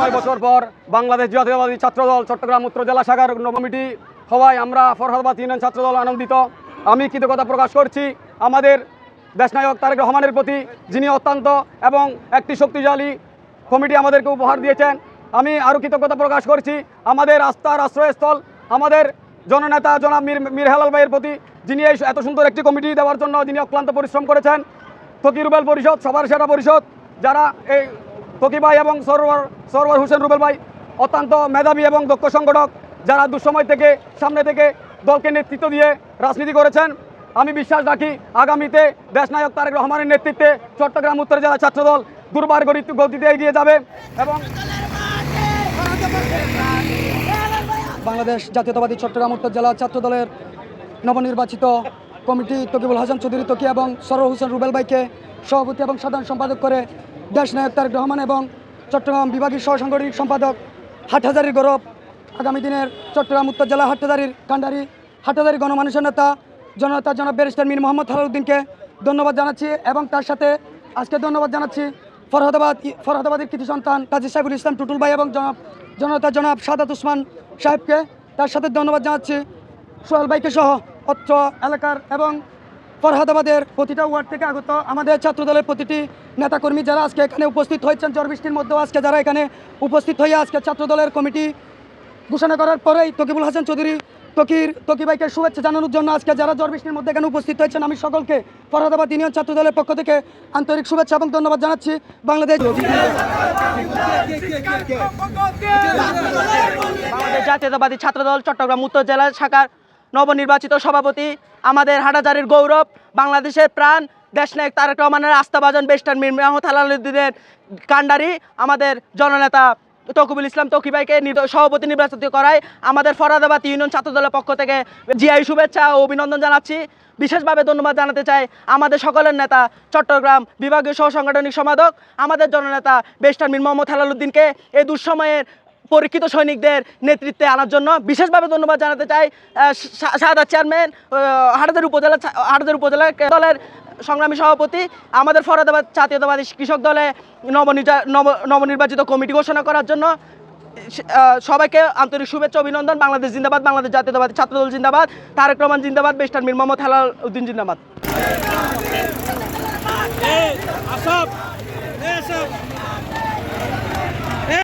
নয় বছর পর বাংলাদেশ জাতীয়বাদী ছাত্রদল, চট্টগ্রাম উত্তর জেলা শাখার কমিটি হওয়ায় আমরা ফরহাদাবাদ ইউনিয়ন ছাত্রদল আনন্দিত। আমি কৃতজ্ঞতা প্রকাশ করছি আমাদের দেশনায়ক তারেক রহমানের প্রতি, যিনি অত্যন্ত এবং একটি শক্তিশালী কমিটি আমাদেরকে উপহার দিয়েছেন। আমি আরও কৃতজ্ঞতা প্রকাশ করছি আমাদের আস্থার আশ্রয়স্থল, আমাদের জননেতা জনাব মীর মীর হেলাল ভাইয়ের প্রতি, যিনি এই এত সুন্দর একটি কমিটি দেওয়ার জন্য যিনি অক্লান্ত পরিশ্রম করেছেন। ফকির রুবেল পরিষদ, সবার সেরা পরিষদ, যারা এই ফকি ভাই এবং সরোয়ার সরোয়ার হোসেন রুবেল ভাই অত্যন্ত মেধাবী এবং দক্ষ সংগঠক, যারা দুঃসময় থেকে সামনে থেকে দলকে নেতৃত্ব দিয়ে রাজনীতি করেছেন। আমি বিশ্বাস রাখি আগামীতে দেশনায়ক তারেক রহমানের নেতৃত্বে চট্টগ্রাম উত্তর জেলা ছাত্রদল দুর্বার গতি- গতিতে এগিয়ে যাবে এবং বাংলাদেশ জাতীয়তাবাদী চট্টগ্রাম উত্তর জেলা ছাত্রদলের নবনির্বাচিত কমিটি তকিবুল হাসান চৌধুরী তকি এবং সরোর হোসেন রুবেল ভাইকে সভাপতি এবং সাধারণ সম্পাদক করে দেশ নায়ক তারেক রহমান এবং চট্টগ্রাম বিভাগীয় সহ সাংগঠনিক সম্পাদক হাটহাজারির গৌরব। আগামী দিনের চট্টগ্রাম উত্তর জেলা হাটহাজারির কান্ডারি হাটহাজারি গণমানুষের নেতা, জননেতা জনাব ব্যারিস্টার মীর মোহাম্মদ হালাউদ্দিনকে ধন্যবাদ জানাচ্ছি এবং তার সাথে আজকে ধন্যবাদ জানাচ্ছি ফরহাদাবাদ ফরহাদাবাদের কৃতি সন্তান কাজী সাইফুল ইসলাম টুটুল ভাই এবং জনাব জনতা জনাব সাদাত উসমান সাহেবকে তার সাথে ধন্যবাদ জানাচ্ছি। সোহেল ভাইকে সহ অত্র এলাকার এবং ফরহাদাবাদের প্রতিটা ওয়ার্ড থেকে আগত আমাদের ছাত্রদলের প্রতিটি নেতাকর্মী যারা আজকে এখানে উপস্থিত হয়েছেন ঝড় বৃষ্টির মধ্যেও আজকে যারা এখানে উপস্থিত হয়ে আজকে ছাত্রদলের কমিটি ঘোষণা করার পরেই তকিবুল হাসান চৌধুরী, তকির তকি ভাইকে শুভেচ্ছা জানানোর জন্য আজকে যারা ঝড় বৃষ্টির মধ্যে এখানে উপস্থিত হয়েছেন, আমি সকলকে ফরহাদাবাদ ইউনিয়ন ছাত্র দলের পক্ষ থেকে আন্তরিক শুভেচ্ছা এবং ধন্যবাদ জানাচ্ছি। বাংলাদেশ জাতীয়তাবাদী ছাত্রদল চট্টগ্রাম উত্তর জেলা শাখার নবনির্বাচিত সভাপতি আমাদের হাটাজারির গৌরব, বাংলাদেশের প্রাণ, দেশনায়ক তারেক রহমানের আস্থাভাজন বেস্টার মীর মোহাম্মদ হালালুদ্দিনের কান্ডারি আমাদের জননেতা তকুবুল ইসলাম তকি ভাইকে সভাপতি নির্বাচিত করায় আমাদের ফরাদাবাদ ইউনিয়ন ছাত্রদলের পক্ষ থেকে জিআই শুভেচ্ছা ও অভিনন্দন জানাচ্ছি। বিশেষভাবে ধন্যবাদ জানাতে চাই আমাদের সকলের নেতা, চট্টগ্রাম বিভাগীয় সহ সাংগঠনিক সম্পাদক, আমাদের জননেতা বেস্টার মীর মোহাম্মদ হেলালুদ্দিনকে। এই দুঃসময়ের পরীক্ষিত সৈনিকদের নেতৃত্বে আনার জন্য বিশেষভাবে ধন্যবাদ জানাতে চাই সাদা চেয়ারম্যান হাটাদের উপজেলা হাটাদের উপজেলা দলের সংগ্রামী সভাপতি, আমাদের ফরাদাবাদ জাতীয়তাবাদী কৃষক দলে নবনির্বা- নব- নবনির্বাচিত কমিটি ঘোষণা করার জন্য সবাইকে আন্তরিক শুভেচ্ছা অভিনন্দন। বাংলাদেশ জিন্দাবাদ, বাংলাদেশ জাতীয়তাবাদী ছাত্রদল জিন্দাবাদ, তারেক রহমান জিন্দাবাদ, বেস্টার মীর মোহাম্মদ হেলাল উদ্দিন জিন্দাবাদ।